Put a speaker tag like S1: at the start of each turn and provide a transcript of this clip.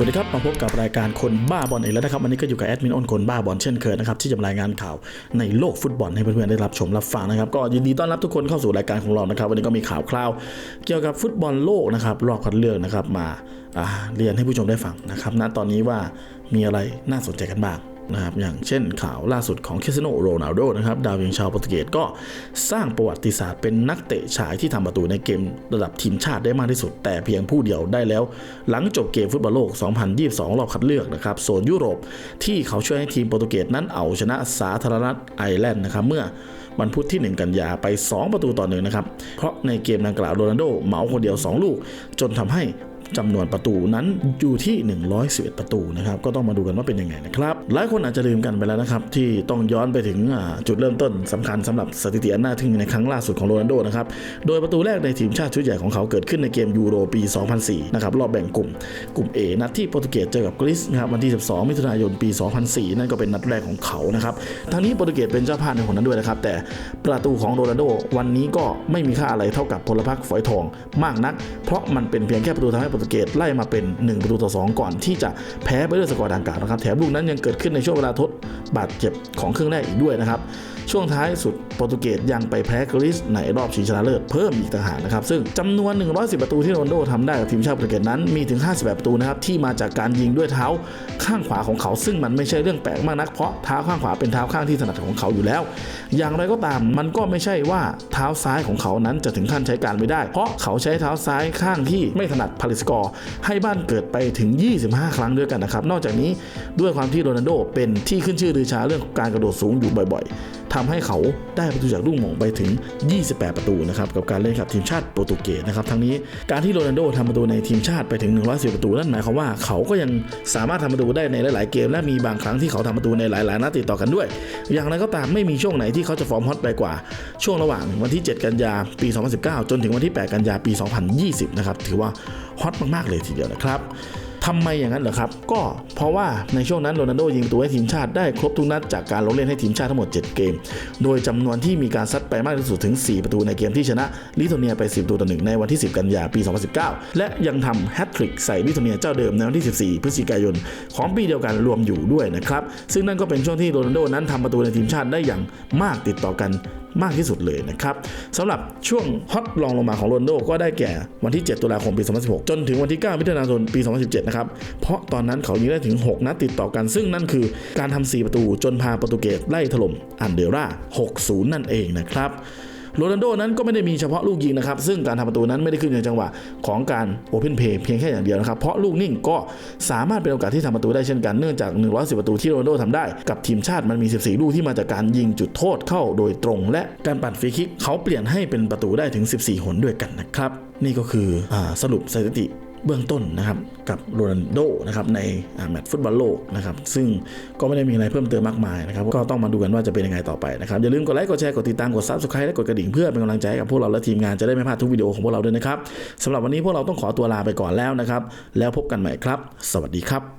S1: สวัสดีครับ มาพบกับรายการคนบ้าบอลอีกแล้วนะครับ วันนี้ก็อยู่กับแอดมินอ้นคนบ้าบอลเช่นเคยนะครับ ที่จะรายงานข่าวในโลกฟุตบอลให้เพื่อนๆได้รับชมรับฟังนะครับ ก็ยินดีต้อนรับทุกคนเข้าสู่รายการของเรานะครับ วันนี้ก็มีข่าวคราว เกี่ยวกับฟุตบอลโลกนะครับ รอบคัดเลือกนะครับ มาอ่าเรียนให้ผู้ชมได้ฟังนะครับ ณ ตอนนี้ว่ามีอะไรน่าสนใจกันบ้าง นะครับอย่างเช่นข่าวล่าสุดของคริสโนโรนัลโดนะครับดาวยิงชาวโปรตุเกสก็สร้างประวัติศาสตร์เป็นนักเตะชายที่ทำประตูในเกมระดับทีมชาติได้มากที่สุด แต่เพียงผู้เดียวได้แล้ว หลังจบเกมฟุตบอลโลก 2022 รอบคัดเลือกนะครับโซนยุโรปที่เขาช่วยให้ทีมโปรตุเกสนั้นเอาชนะสาธารณรัฐไอร์แลนด์นะครับเมื่อวันพุธที่ 1 กันยาไป 2 ประตูต่อหนึ่งนะครับ เพราะในเกมดังกล่าวโรนัลโดเหมาคนเดียว 2 ลูก จนทำให้ จำนวนประตูนั้นอยู่ที่ 111 ประตูนะครับก็ต้องมาดูกันว่าเป็นยังไงนะครับหลายคนอาจจะลืมกันไปแล้วนะครับที่ต้องย้อนไปถึงจุดเริ่มต้นสำคัญสำหรับสถิติอันน่าทึ่งในครั้งล่าสุดของโรนัลโดนะครับโดยประตูแรกในทีมชาติชุดใหญ่ของเขาเกิดขึ้นในเกมยูโรปี 2004 นะครับรอบแบ่งกลุ่ม กลุ่ม A นัดที่โปรตุเกสเจอกับกรีซนะครับวันที่ 12 มิถุนายนปี 2004 นั่นก็เป็นนัดแรกของเขานะครับทั้งนี้โปรตุเกสเป็นเจ้าภาพในคนนั้นด้วยนะครับแต่ประตูของโรนัลโดวันนี้ก็ไม่มีค่าอะไรเท่ากับพลพรรคฝอยทองมากนัก เพราะมันเป็นเพียงแค่ประตูทำให้โปรตุเกสไล่มาเป็น 1 ประตูต่อ 2 ก่อนที่จะแพ้ไปด้วยสกอร์ดังกล่าวนะครับ แถมลูกนั้นยังเกิดขึ้นในช่วงเวลาทดบาดเจ็บของครึ่งแรกอีกด้วยนะครับ ช่วงท้ายสุดโปรตุเกสยังไปแพ้กรีซในรอบชิงชนะเลิศเพิ่มอีกต่างหากนะครับ ซึ่งจำนวน 110 ประตูที่โรนลโดทำได้กับทีมชาติโปรตุเกสนั้นมีถึง 58 ประตูนะครับที่มาจากการยิงด้วยเท้าข้างขวาของเขา ซึ่งมันไม่ใช่เรื่องแปลกมากนักเพราะเท้าข้างขวาเป็นเท้าข้างที่ถนัดของเขาอยู่แล้ว อย่างไรก็ตามมันก็ไม่ใช่ว่าเท้าซ้ายของเขานั้นจะถึงขั้นใช้การไม่ได้ เพราะเขาใช้เท้าซ้ายข้างที่ไม่ถนัดผลิตสกอร์ให้บ้านเกิดไปถึง 25 ครั้งด้วยกันนะครับนอกจากนี้ด้วยความที่โรนัลโดเป็นที่ขึ้นชื่อลือชาเรื่องการกระโดดสูงอยู่บ่อยๆทำให้เขาได้ประตูจากลูกหม่งไปถึง 28 ประตูนะครับกับการเล่นกับทีมชาติโปรตุเกสนะครับทั้งนี้การที่โรนัลโดทำประตูในทีมชาติไปถึง 110 ประตูนั่นหมายความว่าเขาก็ยังสามารถทำประตูได้ในหลาย ๆ เกม และมีบางครั้งที่เขาทำประตูในหลาย ๆ นัดติดต่อกันด้วย อย่างไรก็ตามไม่มีช่วงไหนที่เขาจะฟอร์มฮอตไปกว่า ช่วงระหว่างวันที่ 7 กันยาปี 2019 จนถึงวันที่ 8 กันยาปี 2020 นะครับถือว่าฮอตมาก ๆ เลยทีเดียวนะครับ ทำไมอย่างนั้นเหรอครับ ก็เพราะว่าในช่วงนั้นโรนัลโดยิงประตูให้ทีมชาติได้ครบทุกนัดจากการลงเล่นให้ทีมชาติทั้งหมด 7 เกม โดยจำนวนที่มีการซัดไปมากที่สุดถึง 4 ประตูในเกมที่ชนะลิทัวเนียไป 10 ประตูต่อหนึ่งในวันที่ 10 กันยาปี 2019 และยังทำแฮตทริกใส่ลิทัวเนียเจ้าเดิมในวันที่ 14 พฤศจิกายน ของปีเดียวกันรวมอยู่ด้วยนะครับซึ่งนั่นก็เป็นช่วงที่โรนัลโดนั้นทำประตูในทีมชาติได้อย่างมากติดต่อกัน มากที่สุดเลยนะครับสำหรับช่วงฮอตลองลงมาของโรนโดก็ได้แก่วันที่ 7 ตุลาคมปี 2016 จนถึงวันที่ 9 มิถุนายนปี 2017 นะครับ เพราะตอนนั้นเขายิงได้ถึง 6 นัดติดต่อกัน ซึ่งนั่นคือการทำ4ประตูจนพาโปรตุเกสไล่ถล่มอันเดร่า 6-0 นั่นเองนะครับ โรนัลโดนั้นก็ไม่ได้มีเฉพาะลูกยิงนะครับ ซึ่งการทำประตูนั้นไม่ได้ขึ้นในจังหวะของการโอเพนเพย์เพียงแค่อย่างเดียวนะครับ เพราะลูกนิ่งก็สามารถเป็นโอกาสที่ทำประตูได้เช่นกันเนื่องจาก 110 ประตูที่โรนัลโดทำได้กับทีมชาติมันมี 14 ลูกที่มาจากการยิงจุดโทษเข้าโดยตรง และการปั่นฟรีคิกเขาเปลี่ยนให้เป็นประตูได้ถึง 14 หนด้วยกันนะครับนี่ก็คืออสรุปสถิติ เบื้องต้นนะครับกับโรนัลโดนะครับในแมตช์ฟุตบอลโลกนะครับซึ่งก็ไม่ได้มีอะไรเพิ่มเติมมากมายนะครับก็ต้องมาดูกันว่าจะเป็นยังไงต่อไปนะครับอย่าลืมกดไลค์กดแชร์กดติดตามกดซับสไครต์และกดกระดิ่งเพื่อเป็นกำลังใจให้กับพวกเราและทีมงานจะได้ไม่พลาดทุกวิดีโอของพวกเราด้วยนะครับสำหรับวันนี้พวกเราต้องขอตัวลาไปก่อนแล้วนะครับแล้วพบกันใหม่ครับ สวัสดีครับ